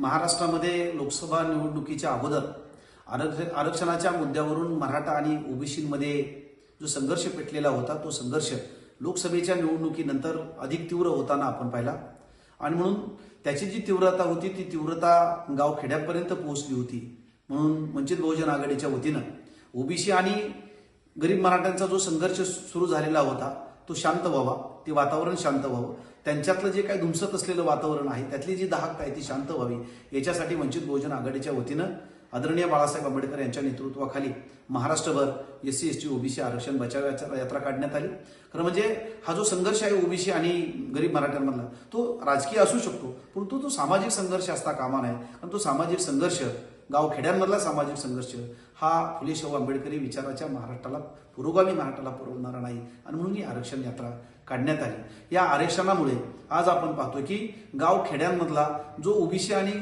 महाराष्ट्रामध्ये लोकसभा निवडणुकीच्या अगोदर आरक्ष आरक्षणाच्या मुद्द्यावरून मराठा आणि ओबीसीमध्ये जो संघर्ष पेटलेला होता तो संघर्ष लोकसभेच्या निवडणुकीनंतर अधिक तीव्र होताना आपण पाहिला. आणि म्हणून त्याची जी तीव्रता होती ती तीव्रता गाव खेड्यापर्यंत पोहोचली होती. म्हणून वंचित बहुजन आघाडीच्या वतीनं ओबीसी आणि गरीब मराठ्यांचा जो संघर्ष सुरू झालेला होता तो शांत व्हावा ते वातावरण शांत व्हावं. त्यांच्यातलं जे काही धुमसत असलेलं वातावरण आहे त्यातली जी दाहकता आहे ती शांत व्हावी. याच्यासाठी वंचित बहुजन आघाडीच्या वतीनं आदरणीय बाळासाहेब आंबेडकर यांच्या नेतृत्वाखाली महाराष्ट्रभर S C S T OBC आरक्षण बचाव यात्रा काढण्यात आली. खरं म्हणजे हा जो संघर्ष आहे ओबीसी आणि गरीब मराठ्यांमधला तो राजकीय असू शकतो परंतु तो सामाजिक संघर्ष असता कामा नये. कारण तो सामाजिक संघर्ष गावखेड्यांमधला सामाजिक संघर्ष. हा फुले शाहू आंबेडकरी विचाराच्या महाराष्ट्राला पुरोगामी महाराष्ट्राला पुरवणारा नाही आणि म्हणून ही आरक्षण यात्रा काढण्यात आली. या आरक्षणामुळे आज आपण पाहतोय की गावखेड्यांमधला जो ओबीसी आणि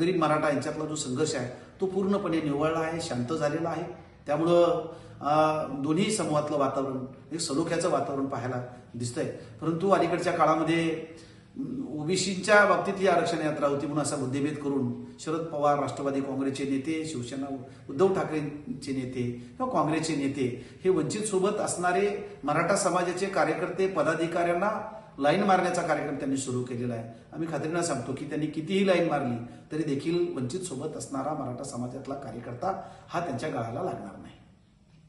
गरीब मराठा यांच्यातला जो संघर्ष आहे तो पूर्णपणे निवळला आहे शांत झालेला आहे. त्यामुळं दोन्ही समूहातलं वातावरण एक सलोख्याचं वातावरण पाहायला दिसतंय. परंतु अलीकडच्या काळामध्ये ओबीसीच्या बाबतीत ही आरक्षण यात्रा होती म्हणून असा बुद्धिभेद करून शरद पवार राष्ट्रवादी काँग्रेसचे नेते शिवसेना उद्धव ठाकरेंचे नेते किंवा काँग्रेसचे नेते हे वंचित सोबत असणारे मराठा समाजाचे कार्यकर्ते पदाधिकाऱ्यांना लाईन मारण्याचा कार्यक्रम त्यांनी सुरू केलेला आहे. आम्ही खात्रीनं सांगतो की त्यांनी कितीही लाईन मारली तरी देखील वंचित सोबत असणारा मराठा समाजातला कार्यकर्ता हा त्यांच्या गळाला लागणार नाही.